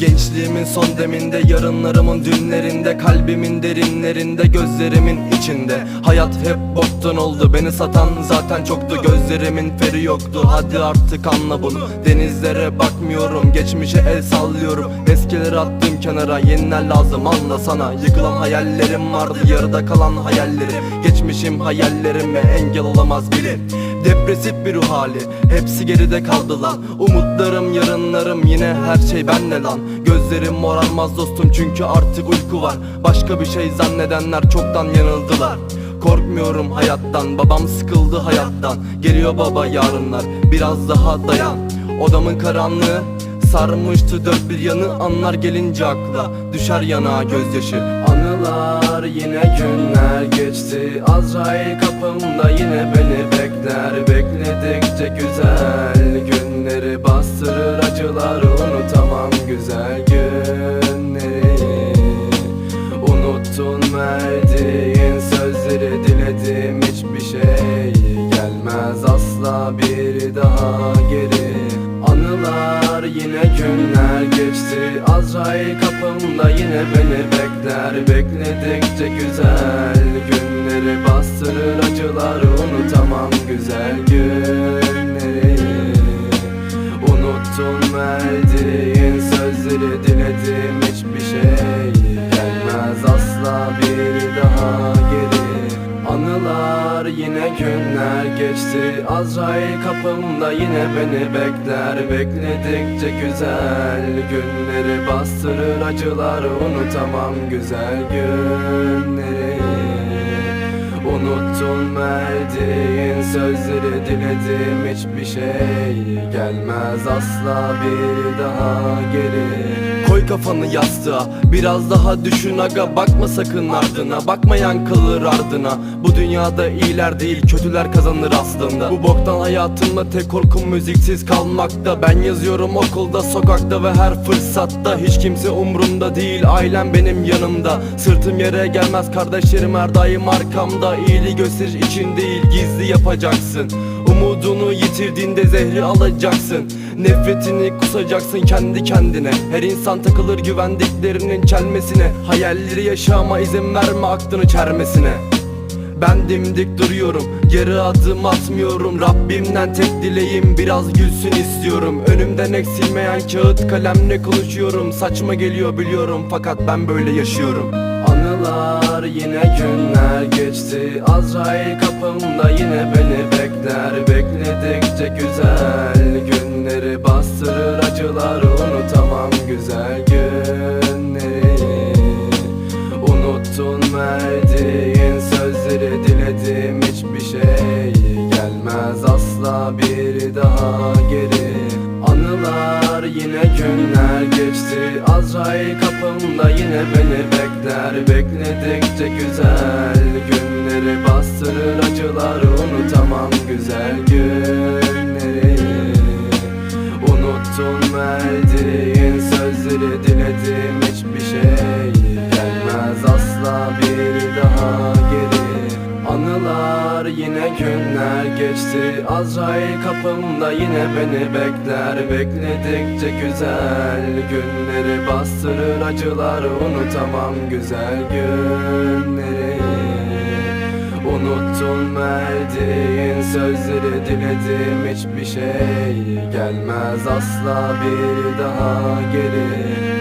Gençliğimin son deminde Yarınlarımın dünlerinde Kalbimin derinlerinde Gözlerimin içinde. Hayat hep boktan oldu Beni satan zaten çoktu. Gözlerimin feri yoktu Hadi artık anla bunu. Denizlere bakmıyorum Geçmişe el sallıyorum. Eskileri attım kenara Yeniler lazım anlasana Yıkılan hayallerim vardı Yarıda kalan hayallerim. Geçmişim hayallerime engel olamaz biri Depresif bir ruh hali Hepsi geride kaldı lan. Umutlarım yarınlarım yine her şey benle lan Gözlerim morarmaz dostum çünkü artık uyku var. Başka bir şey zannedenler çoktan yanıldılar. Korkmuyorum hayattan babam sıkıldı hayattan. Geliyor baba yarınlar biraz daha dayan. Odamın karanlığı Sarmıştı dört bir yanı. Anlar gelince akla Düşer yanağa gözyaşı. Anılar yine günler geçti. Azrail kapımda yine beni bekler. Bekledikçe güzel günleri bastırır acılar Azrail kapımda yine beni bekler. Bekledikçe güzel günleri bastırır acılar. Unutamam güzel günleri. Unuttun verdiğin sözleri diledim Anılar yine günler geçti. Azrail kapımda yine beni bekler. Bekledikçe güzel günleri bastırır. Acılar Unutamam güzel günleri. Unuttun verdiğin sözleri diledim hiçbir şey Gelmez. Asla bir daha geri Koy kafanı yastığa. Biraz daha düşün aga Bakma sakın ardına. Bakmayan kalır ardına. Bu dünyada iyiler değil kötüler kazanır aslında. Bu boktan hayatımda tek korkum müziksiz kalmakta. Ben yazıyorum okulda sokakta ve her fırsatta. Hiç kimse umrumda değil ailem benim yanımda. Sırtım yere gelmez kardeşlerim her daim arkamda. İyiliği gösterir için değil gizli yapacaksın. Umudunu yitirdiğinde zehri alacaksın Nefretini kusacaksın kendi kendine. Her insan takılır güvendiklerinin çelmesine. Hayalleri yaşa ama izin verme aklını çermesine. Ben dimdik duruyorum Geri adım atmıyorum. Rabbimden tek dileğim biraz gülsün istiyorum. Önümden eksilmeyen kağıt kalemle konuşuyorum. Saçma geliyor biliyorum fakat ben böyle yaşıyorum. Anılar yine günler geçti. Azrail kapımda yine beni bekler. Bekledikçe güzel günleri bastırır acılar Unutamam güzel günleri. Unuttun verdiğin sözleri diledim hiçbir şey Gelmez asla bir daha geri. Anılar yine günler geçti Azrail kapımda yine beni bekler. Bekledikçe güzel günleri bastırır acılar yine günler geçti. Azrail kapımda yine beni bekler. Bekledikçe güzel günleri bastırır. Acılar Unutamam güzel günleri. Unuttun verdiğin sözleri diledim hiçbir şey Gelmez. Asla bir daha geri